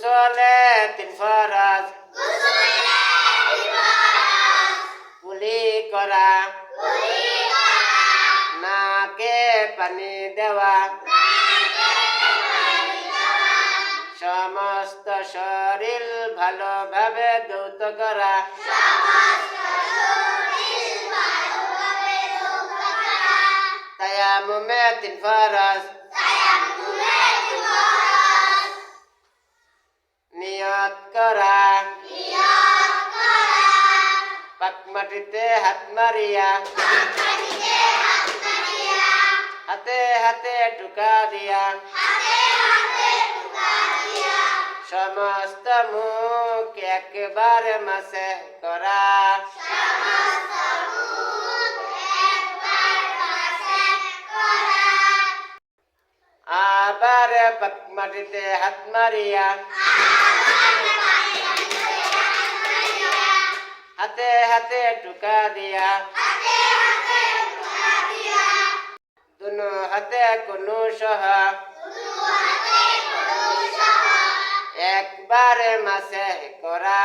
গোসলে তিন ফরজ। কুলি করা। নাকে পানি দেওয়া। সমস্ত শরীর ভালোভাবে দৌত করা। তায়ামুমে তিন ফরজ। নিয়ত করা পাক মাটিতে হাত মারিয়া হাতে হাতে টুকা দিয়া সমস্ত মুখ একবারে মাসে করা আবার পাক মাটিতে হাত মারিয়া হাতে হাতে টুকা দিয়া। দুনো হাতে কোনো সহ। একবারে মাসে করা।